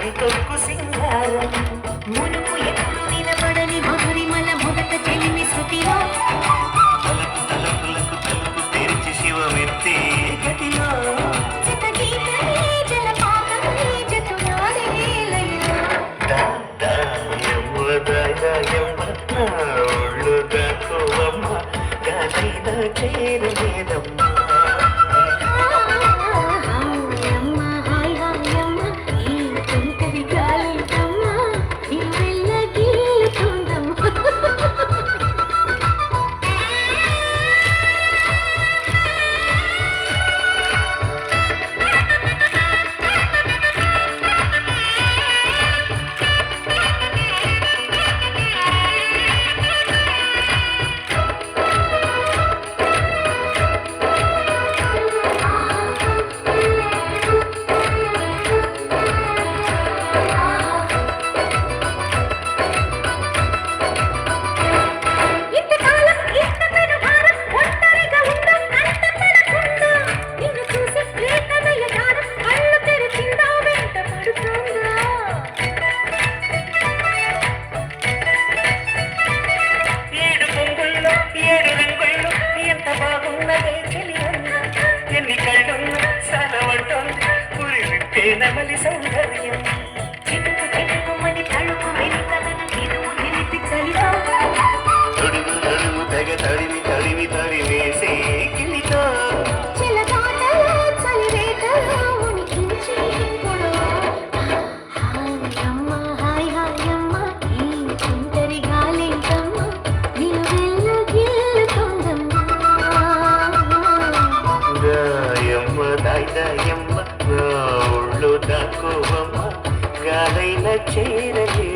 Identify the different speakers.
Speaker 1: కంకొక్కు సింగారం. మునుపు ఎప్పుడు
Speaker 2: ఎన్ని కళ్ళున్నా సరవంటోంది. కురివిప్పే నమలి సౌందర్యం. హృదయం ఒళ్ళు తక్కువ గాలైన చేరలే